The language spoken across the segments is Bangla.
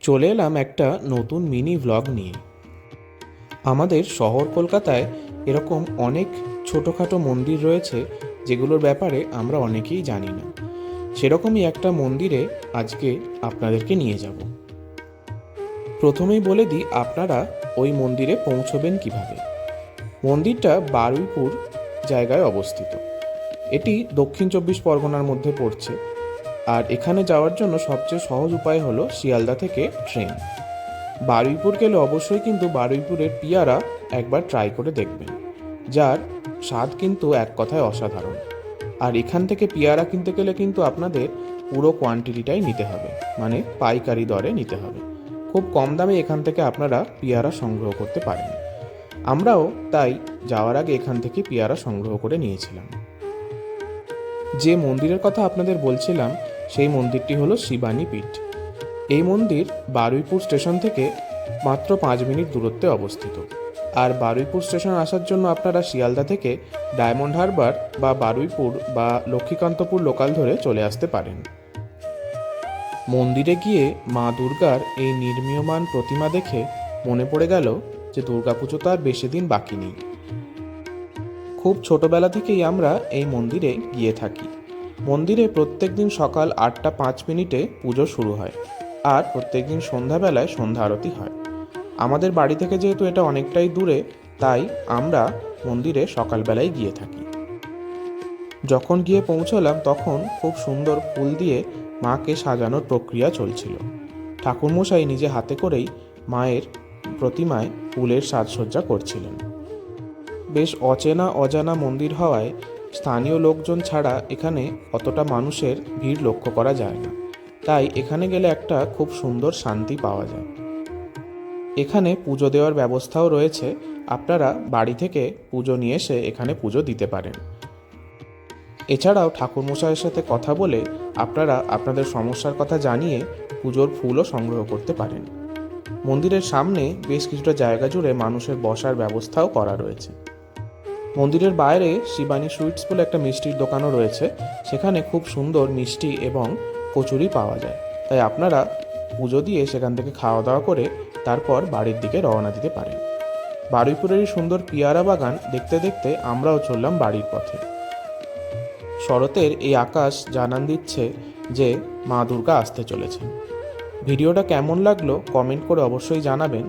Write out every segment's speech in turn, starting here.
চলে এলাম একটা নতুন মিনি ভ্লগ নিয়ে। আমাদের শহর কলকাতায় এরকম অনেক ছোটোখাটো মন্দির রয়েছে, যেগুলোর ব্যাপারে আমরা অনেকেই জানি না। সেরকমই একটা মন্দিরে আজকে আপনাদেরকে নিয়ে যাব। প্রথমেই বলে দিই, আপনারা ওই মন্দিরে পৌঁছবেন কীভাবে। মন্দিরটা বারুইপুর জায়গায় অবস্থিত। এটি দক্ষিণ চব্বিশ পরগনার মধ্যে পড়ছে। আর এখানে যাওয়ার জন্য সবচেয়ে সহজ উপায় হলো শিয়ালদা থেকে ট্রেন। বারুইপুর গেলে অবশ্যই কিন্তু বারুইপুরের পিয়ারা একবার ট্রাই করে দেখবেন। যার স্বাদ কিন্তু এক কথায় অসাধারণ। আর এখান থেকে পিয়ারা কিনতে গেলে কিন্তু আপনাদের পুরো কোয়ান্টিটিটাই নিতে হবে। মানে পাইকারি দরে নিতে হবে। খুব কম দামে এখান থেকে আপনারা পিয়ারা সংগ্রহ করতে পারেন। আমরাও তাই যাওয়ার আগে এখান থেকে পিয়ারা সংগ্রহ করে নিয়েছিলাম। যে মন্দিরের কথা আপনাদের বলছিলাম সেই মন্দিরটি হলো শিবানী পীঠ। এই মন্দির বারুইপুর স্টেশন থেকে মাত্র পাঁচ মিনিট দূরত্বে অবস্থিত। আর বারুইপুর স্টেশন আসার জন্য আপনারা শিয়ালদা থেকে ডায়মন্ড হারবার বা বারুইপুর বা লক্ষ্মীকান্তপুর লোকাল ধরে চলে আসতে পারেন। মন্দিরে গিয়ে মা দুর্গার এই নির্মীয়মান প্রতিমা দেখে মনে পড়ে গেল যে দুর্গাপুজো তো আর বেশি দিন বাকি নেই। খুব ছোটবেলা থেকেই আমরা এই মন্দিরে গিয়ে থাকি। মন্দিরে প্রত্যেক দিন সকাল আটটা পাঁচ মিনিটে পুজো শুরু হয় আর প্রত্যেক দিন সন্ধ্যাবেলায় সন্ধ্যা আরতি হয়। আমাদের বাড়ি থেকে যেহেতু এটা অনেকটাই দূরে, তাই আমরা মন্দিরে সকালবেলায় গিয়ে থাকি। যখন গিয়ে পৌঁছলাম তখন খুব সুন্দর ফুল দিয়ে মাকে সাজানোর প্রক্রিয়া চলছিল। ঠাকুরমশাই নিজে হাতে করেই মায়ের প্রতিমায় ফুলের সাজসজ্জা করছিলেন। বেশ অচেনা অজানা মন্দির হওয়ায় স্থানীয় লোকজন ছাড়া এখানে অতটা মানুষের ভিড় লক্ষ্য করা যায় না। তাই এখানে গেলে একটা খুব সুন্দর শান্তি পাওয়া যায়। এখানে পুজো দেওয়ার ব্যবস্থাও রয়েছে। আপনারা বাড়ি থেকে পুজো নিয়ে এসে এখানে পুজো দিতে পারেন। এছাড়াও ঠাকুরমশাইয়ের সাথে কথা বলে আপনারা আপনাদের সমস্যার কথা জানিয়ে পুজোর ফুলও সংগ্রহ করতে পারেন। মন্দিরের সামনে বেশ কিছুটা জায়গা জুড়ে মানুষের বসার ব্যবস্থাও করা রয়েছে। মন্দিরের বাইরে শিবানী সুইটস বলে একটা মিষ্টির দোকানও রয়েছে। সেখানে খুব সুন্দর মিষ্টি এবং কচুরি পাওয়া যায়। তাই আপনারা পুজো দিয়ে সেখান থেকে খাওয়া দাওয়া করে তারপর বাড়ির দিকে রওনা দিতে পারেন। বারুইপুরের সুন্দর পিয়ারা বাগান দেখতে দেখতে আমরাও চললাম বাড়ির পথে। শরতের এই আকাশ জানান দিচ্ছে যে মা দুর্গা আসতে চলেছে ভিডিওটা কেমন লাগল কমেন্ট করে অবশ্যই জানাবেন।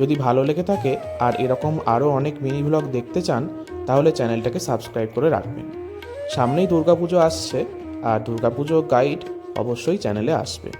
যদি ভালো লেগে থাকে আর এরকম আরও অনেক মিনি ভ্লগ দেখতে চান তাহলে চ্যানেলটাকে সাবস্ক্রাইব করে রাখবেন। সামনেই দুর্গাপুজো আসছে আর দুর্গাপুজো গাইড অবশ্যই চ্যানেলে আসবে।